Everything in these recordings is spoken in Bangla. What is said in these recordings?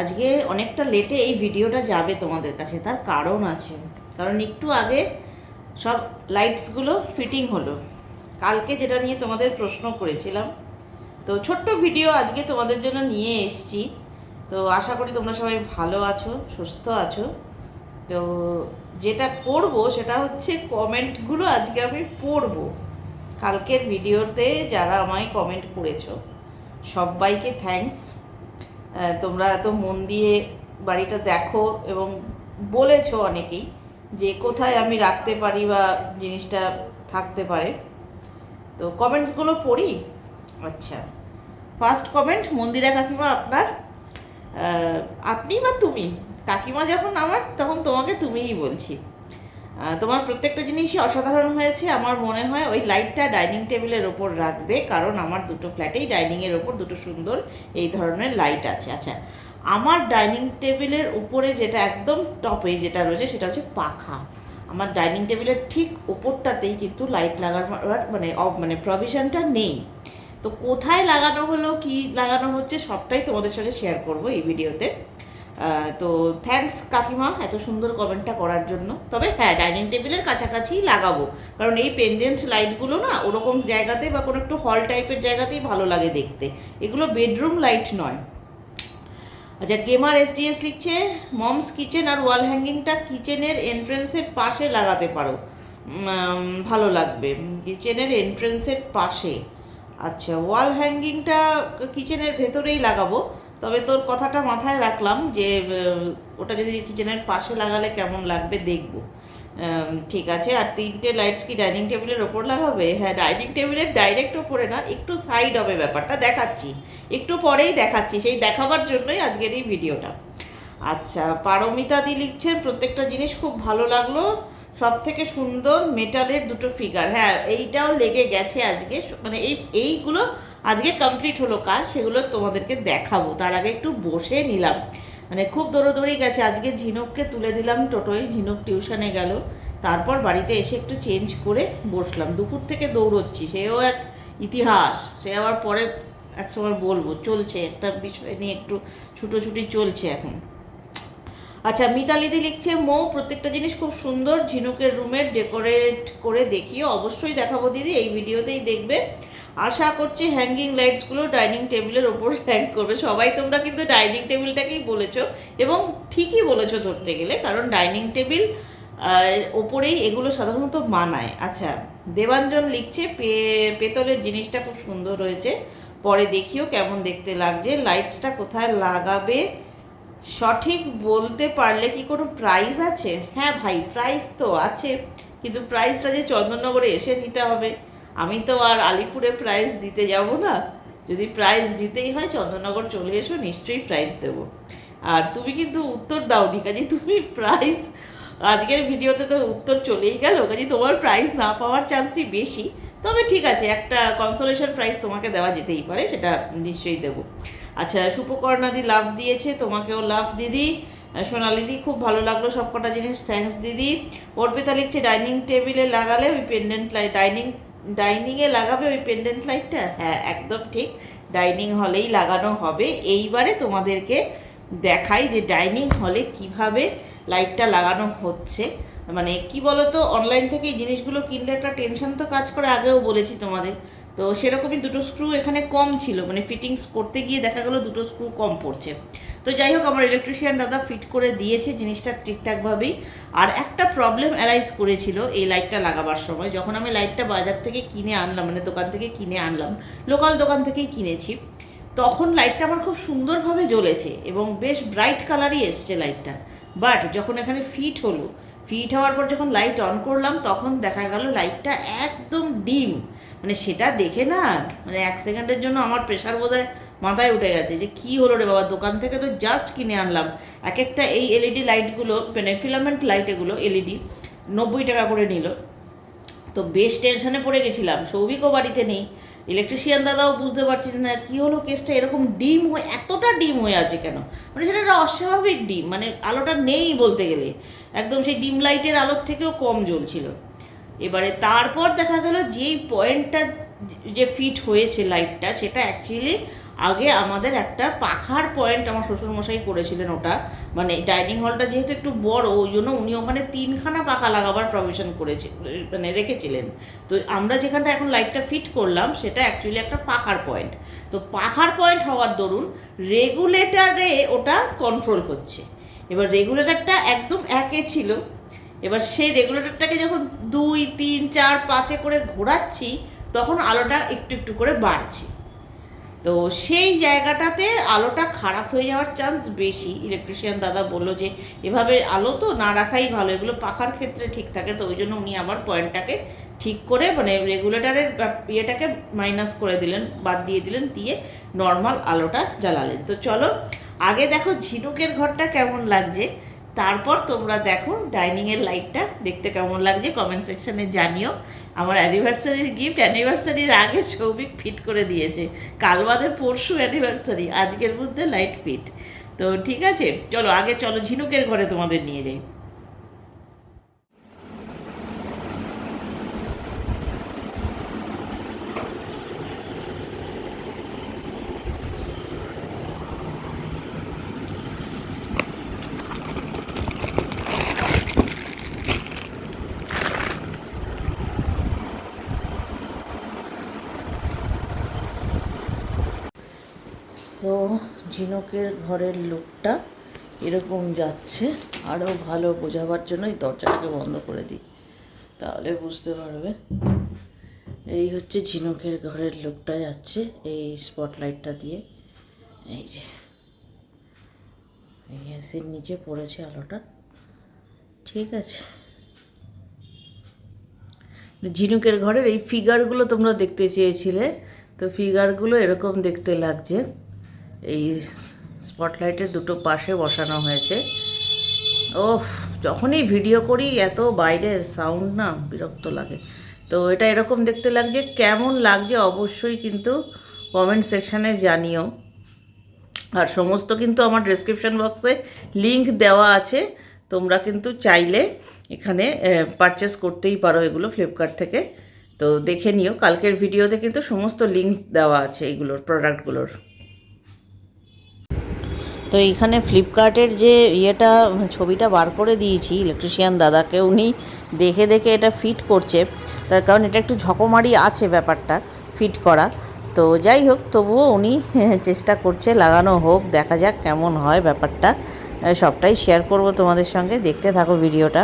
আজকে অনেকটা লেটে এই ভিডিওটা যাবে তোমাদের কাছে, তার কারণ আছে। কারণ একটু আগে সব লাইটসগুলো ফিটিং হলো। কালকে যেটা নিয়ে তোমাদের প্রশ্ন করেছিলাম, তো ছোট্ট ভিডিও আজকে তোমাদের জন্য নিয়ে এসেছি। তো আশা করি তোমরা সবাই ভালো আছো, সুস্থ আছো। তো যেটা করব সেটা হচ্ছে কমেন্টগুলো আজকে আমি পড়ব। কালকের ভিডিওতে যারা আমায় কমেন্ট করেছ, সবাইকে থ্যাঙ্কস তোমরা এত মন দিয়ে বাড়িটা দেখো এবং বলেছ অনেকেই যে কোথায় আমি রাখতে পারি বা জিনিসটা থাকতে পারে। তো কমেন্টসগুলো পড়ি। আচ্ছা ফার্স্ট কমেন্ট মন্দিরা কাকিমা আপনার? আপনি বা তুমি? কাকিমা যখন আমার, তখন তোমাকে তুমিই বলছি। তোমার প্রত্যেকটা জিনিসই অসাধারণ হয়েছে। আমার মনে হয় ওই লাইটটা ডাইনিং টেবিলের ওপর রাখবে, কারণ আমার দুটো ফ্ল্যাটেই ডাইনিংয়ের ওপর দুটো সুন্দর এই ধরনের লাইট আছে। আচ্ছা আমার ডাইনিং টেবিলের উপরে যেটা একদম টপে যেটা রয়েছে, সেটা হচ্ছে পাখা। আমার ডাইনিং টেবিলের ঠিক ওপরটাতেই কিন্তু লাইট লাগানোর মানে মানে প্রভিশনটা নেই। তো কোথায় লাগানো হলো, কি লাগানো হচ্ছে, সবটাই তোমাদের সঙ্গে শেয়ার করব এই ভিডিওতে তো থ্যাঙ্কস কাকিমা এত সুন্দর কমেন্টটা করার জন্য। তবে হ্যাঁ ডাইনিং টেবিলের কাছাকাছি লাগাবো। কারণ এই পেন্ডেন্ট লাইটগুলো না ওরকম জায়গাতে বা কোনো একটু হল টাইপের জায়গাতেই ভালো লাগে দেখতে। এগুলো বেডরুম লাইট নয়। আচ্ছা গেমার এসডিএস লিখছে মমস কিচেন আর ওয়াল হ্যাঙ্গিংটা কিচেনের এন্ট্রেন্সের পাশে লাগাতে পারো। ভালো লাগবে। কিচেনের এন্ট্রেন্সের পাশে। আচ্ছা ওয়াল হ্যাঙ্গিংটা কিচেনের ভেতরেই লাগাবো। তবে তোর কথাটা মাথায় রাখলাম যে ওটা যদি কিচেনের পাশে লাগালে কেমন লাগবে দেখব। ঠিক আছে, আর তিনটে লাইটস কি ডাইনিং টেবিলের ওপর লাগাবে? হ্যাঁ ডাইনিং টেবিলের ডাইরেক্ট ওপরে না, একটু সাইড হবে ব্যাপারটা, দেখাচ্ছি। একটু পরেই দেখাচ্ছি, সেই দেখাবার জন্যই আজকের এই ভিডিওটা আচ্ছা পারমিতাদি লিখছেন, প্রত্যেকটা জিনিস খুব ভালো লাগল। সব থেকে সুন্দর মেটালের দুটো ফিগার হ্যাঁ এইটাও লেগে গেছে আজকে। মানে এই, এইগুলো আজকে কমপ্লিট হলো কাজ, সেগুলো তোমাদেরকে দেখাবো। তার আগে একটু বসে নিলাম। মানে খুব দৌড়োদৌড়ি গেছে। আজকে ঝিনুককে তুলে দিলাম টোটোয়, ঝিনুক টিউশনে গেল। তারপর বাড়িতে এসে একটু চেঞ্জ করে বসলাম। দুপুর থেকে দৌড়চ্ছি। সেও এক ইতিহাস। সে আবার পরে এক সময় বলব, চলছে একটা বিষয় নিয়ে একটু ছুটোছুটি চলছে এখন। আচ্ছা মিতালিদি লিখছে, মৌ, প্রত্যেকটা জিনিস খুব সুন্দর। ঝিনুকের রুমের ডেকোরেট করে দেখিও। অবশ্যই দেখাবো দিদি। এই ভিডিওতেই দেখবে। আশা করছি হ্যাঙ্গিং লাইটসগুলো ডাইনিং টেবিলের ওপর হ্যাং করবে। সবাই তোমরা কিন্তু ডাইনিং টেবিলটাকেই বলেছ এবং ঠিকই বলেছ ধরতে গেলে, কারণ ডাইনিং টেবিল ওপরেই এগুলো সাধারণত মানায়। আচ্ছা দেবাঞ্জন লিখছে, পে, পেতলের জিনিসটা খুব সুন্দর হয়েছে। পরে দেখিও কেমন দেখতে লাগছে। লাইটসটা কোথায় লাগাবে? সঠিক বলতে পারলে কি কোনো প্রাইস আছে? হ্যাঁ ভাই প্রাইস তো আছে, কিন্তু প্রাইসটা যে চন্দননগরে এসে নিতে হবে। আমি তো আর আলিপুরে প্রাইজ দিতে যাব না। যদি প্রাইজ দিতেই হয়, চন্দননগর চলে এসো, নিশ্চয়ই প্রাইজ দেবো। আর তুমি কিন্তু উত্তর দাওনি, কাজে তুমি প্রাইজ আজকের ভিডিওতে তো উত্তর চলেই গেল, কাজে তোমার প্রাইজ না পাওয়ার চান্সই বেশি। তবে ঠিক আছে, একটা কনসোলেশন প্রাইজ তোমাকে দেওয়া যেতেই পারে, সেটা নিশ্চয়ই দেবো। আচ্ছা সুপকর্ণাদি লাভ দিয়েছে, তোমাকেও লাভ দিদি। সোনালিদি, খুব ভালো লাগল সব কটা জিনিস থ্যাঙ্কস দিদি। অর্পিতা লিখছে ডাইনিং টেবিলে লাগালে ওই পেন্ডেন্ট ডাইনিং ডাইনিংয়ে লাগাবে ওই পেন্ডেন্ট লাইটটা হ্যাঁ একদম ঠিক। ডাইনিং হলেই লাগানো হবে। এইবারে তোমাদেরকে দেখাই যে ডাইনিং হলে কীভাবে লাইটটা লাগানো হচ্ছে। মানে কি বলো তো অনলাইন থেকে এই জিনিসগুলো কিনলে একটা টেনশন তো কাজ করে, আগেও বলেছি তোমাদের। তো সেরকমই দুটো স্ক্রু এখানে কম ছিল। মানে ফিটিংস করতে গিয়ে দেখা গেলো দুটো স্ক্রু কম পড়ছে। তো যাই হোক, আমার ইলেকট্রিশিয়ান দাদা ফিট করে দিয়েছে জিনিসটা ঠিকঠাকভাবেই আর একটা প্রবলেম অ্যারাইজ করেছিল এই লাইটটা লাগাবার সময়। যখন আমি লাইটটা বাজার থেকে কিনে আনলাম মানে দোকান থেকে কিনে আনলাম লোকাল দোকান থেকেই কিনেছি, তখন লাইটটা আমার খুব সুন্দরভাবে জ্বলেছে এবং বেশ ব্রাইট কালারই এসছে লাইটটা বাট যখন এখানে ফিট হলো ফিট হওয়ার পর যখন লাইট অন করলাম, তখন দেখা গেল লাইটটা একদম ডিম। মানে সেটা দেখে না মানে এক সেকেন্ডের জন্য আমার প্রেশার বোধহয় মাথায় উঠে গেছে যে কি হলো রে বাবা? দোকান থেকে তো জাস্ট কিনে আনলাম। এক একটা এই এলইডি লাইটগুলো মানে ফিলামেন্ট লাইট এগুলো এলইডি নব্বই টাকা করে নিল। তো বেশ টেনশনে পড়ে গেছিলাম। সৌভিকও বাড়িতে নেই। ইলেকট্রিশিয়ান দাদাও বুঝতে পারছেন না কী হলো কেসটা এরকম ডিম হয়ে, এতটা ডিম হয়ে আছে কেন? মানে সেটা একটা অস্বাভাবিক ডিম মানে আলোটা নেই বলতে গেলে। একদম সেই ডিম লাইটের আলোর থেকেও কম জ্বলছিল। এবারে তারপর দেখা গেল যেই পয়েন্টটা যে ফিট হয়েছে লাইটটা সেটা অ্যাকচুয়ালি আগে আমাদের একটা পাখার পয়েন্ট আমার শ্বশুরমশাই করেছিলেন ওটা। মানে ডাইনিং হলটা যেহেতু একটু বড়, ওই জন্য উনি ওখানে তিনখানা পাখা লাগাবার প্রভিশন করেছে মানে রেখেছিলেন। তো আমরা যেখানটা এখন লাইটটা ফিট করলাম, সেটা অ্যাকচুয়ালি একটা পাখার পয়েন্ট তো পাখার পয়েন্ট হওয়ার দরুন রেগুলেটারে ওটা কন্ট্রোল হচ্ছে। এবার রেগুলেটরটা একদম একে ছিল। এবার সেই রেগুলেটরটাকে যখন দুই, তিন, চার, পাঁচে করে ঘোরাচ্ছি, তখন আলোটা একটু একটু করে বাড়ছে। তো সেই জায়গাটাতে আলোটা খারাপ হয়ে যাওয়ার চান্স বেশি। ইলেকট্রিশিয়ান দাদা বলল যে, এভাবে আলো তো না রাখাই ভালো, এগুলো পাখার ক্ষেত্রে ঠিক থাকে। তো ওই জন্য উনি আবার পয়েন্টটাকে ঠিক করে মানে রেগুলেটরের ইয়েটাকে মাইনাস করে দিলেন, বাদ দিয়ে দিলেন, দিয়ে নর্মাল আলোটা জ্বালালেন। তো চলো, আগে দেখো ঝিনুকের ঘরটা কেমন লাগছে? তারপর তোমরা দেখো ডাইনিংয়ের লাইটটা দেখতে কেমন লাগছে? কমেন্ট সেকশানে জানিও। আমার অ্যানিভার্সারির গিফট অ্যানিভার্সারির আগে সৌভিক ফিট করে দিয়েছে। কাল বাদে পরশু অ্যানিভার্সারি আজকের মধ্যে লাইট ফিট তো ঠিক আছে, চলো আগে চলো ঝিনুকের ঘরে তোমাদের নিয়ে যাই সো ঝিনুকের ঘরের লুকটা এরকম যাচ্ছে। আরও ভালো বোঝাবার জন্য এই দরজাটাকে বন্ধ করে দিই। তাহলে বুঝতে পারবে। এই হচ্ছে ঝিনুকের ঘরের লুকটা যাচ্ছে এই স্পটলাইটটা দিয়ে। এই যে। এই গ্যাসের নিচে পড়েছে আলোটা। ঠিক আছে। ঝিনুকের ঘরের এই ফিগারগুলো তোমরা দেখতে চেয়েছিলে। তো ফিগারগুলো এরকম দেখতে লাগছে। এই স্পটলাইটের দুটো পাশে বসানো হয়েছে। ওফ, যখনই ভিডিও করি, এত বাইরের সাউন্ড না, বিরক্ত লাগে। তো এটা এরকম দেখতে লাগছে, কেমন লাগছে অবশ্যই কিন্তু কমেন্ট সেকশানে জানিও। আর সমস্ত কিন্তু আমার ডেসক্রিপশন বক্সে লিংক দেওয়া আছে। তোমরা কিন্তু চাইলে এখানে পারচেস করতেই পারো এগুলো ফ্লিপকার্ট থেকে। তো দেখে নিও, কালকের ভিডিওতে কিন্তু সমস্ত লিংক দেওয়া আছে এইগুলোর প্রোডাক্টগুলোর তো এইখানে ফ্লিপকার্টের যে ইয়েটা, ছবিটা বার করে দিয়েছি ইলেকট্রিশিয়ান দাদাকে, উনি দেখে দেখে এটা ফিট করছে। তার কারণ এটা একটু ঝকমারি আছে ব্যাপারটা ফিট করা। তো যাই হোক, তবুও উনি চেষ্টা করছে, লাগানো হোক, দেখা যাক কেমন হয় ব্যাপারটা। সবটাই শেয়ার করব তোমাদের সঙ্গে। দেখতে থাকো ভিডিওটা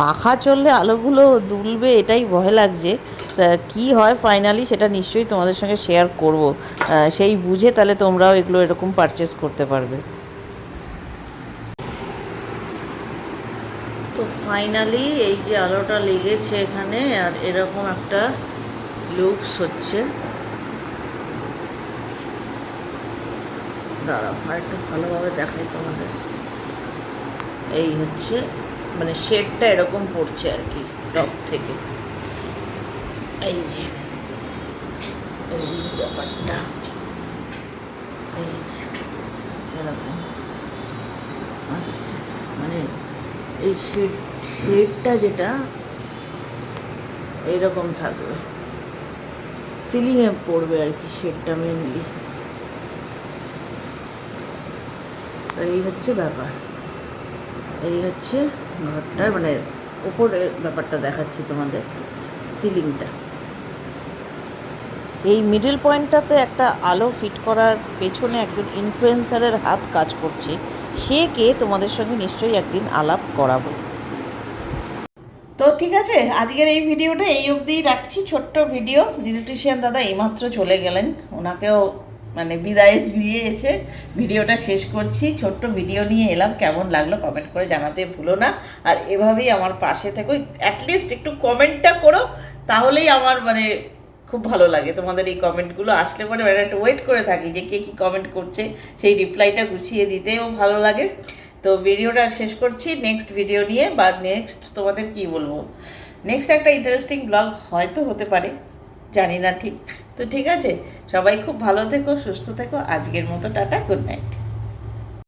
পাখা চললে আলোগুলো দুলবে, এটাই ভয় লাগছে। কী হয় ফাইনালি সেটা নিশ্চয়ই তোমাদের সঙ্গে শেয়ার করব। সেই বুঝে তাহলে তোমরাও এগুলো এরকম পারচেস করতে পারবে। তো ফাইনালি এই যে আলোটা লেগেছে এখানে, আর এরকম একটা লুকস হচ্ছে। দাঁড়াও আর একটু ভালোভাবে দেখাই তোমাদের। এই হচ্ছে মানে শেডটা এরকম পড়ছে আর কি টপ থেকে। এই যে, এই ব্যাপারটা। এই এরকম। মানে এই শেড, শেডটা যেটা এইরকম থাকবে। সিলিংয়ে পড়বে আর কি শেডটা মেনলি এই হচ্ছে ব্যাপার। এই হচ্ছে ঘরটার মানে ওপরের ব্যাপারটা দেখাচ্ছি তোমাদের, সিলিংটা। এই মিডল পয়েন্টটাতে একটা আলো ফিট করার পেছনে একজন ইনফ্লুয়েন্সারের হাত কাজ করছে। সে কে তোমাদের সঙ্গে নিশ্চয়ই একদিন আলাপ করাবো। তো ঠিক আছে, আজকের এই ভিডিওটা এই অবধিই রাখছি। ছোট্ট ভিডিও ইলেকট্রিশিয়ান দাদা এইমাত্র চলে গেলেন। ওনাকেও মানে বিদায় দিয়ে এসে ভিডিওটা শেষ করছি। ছোট্ট ভিডিও নিয়ে এলাম। কেমন লাগল কমেন্ট করে জানাতে ভুলো না। আর এভাবেই আমার পাশে থেকো। অ্যাটলিস্ট একটু কমেন্টটা করো। তাহলেই আমার মানে খুব ভালো লাগে। তোমাদের এই কমেন্টগুলো আসলে পরে মানে একটু ওয়েট করে থাকি যে কে কী কমেন্ট করছে। সেই রিপ্লাইটা গুছিয়ে দিতেও ভালো লাগে। তো ভিডিওটা শেষ করছি। নেক্সট ভিডিও নিয়ে বা নেক্সট তোমাদের কি বলব? নেক্সট একটা ইন্টারেস্টিং ব্লগ হয়তো হতে পারে। জানি না ঠিক। তো ঠিক আছে, সবাই খুব ভালো থেকো, সুস্থ থেকো, আজকের মতো টাটা গুড নাইট